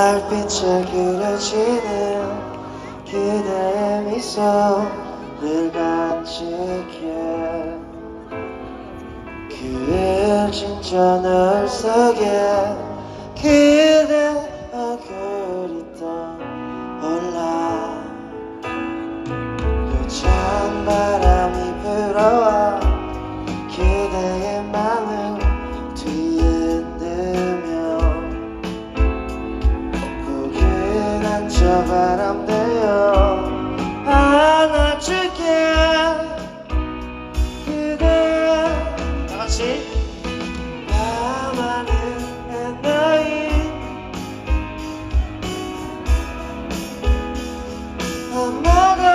달빛에 그려지는 그대의 미소를 간직해 그 진짜 널 속에 그대 얼굴이 떠올라. 요찬 바람이 불어와 그대의 맘을 저 바람대요 안아줄게. 그대 다같이 밤하는 나이. 엄마가